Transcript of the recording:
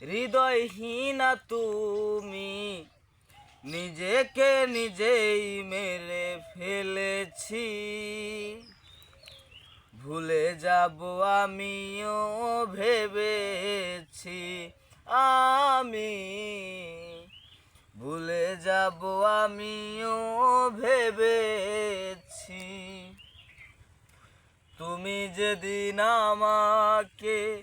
হৃদয়হীনা তুমি নিজেকে নিজেই মেরে ফেলেছি। ভুলে যাব আমিও ভেবেছি, আমি। ভুলে যাব আমিও ভেবেছি। তুমি যেদিন আমাকে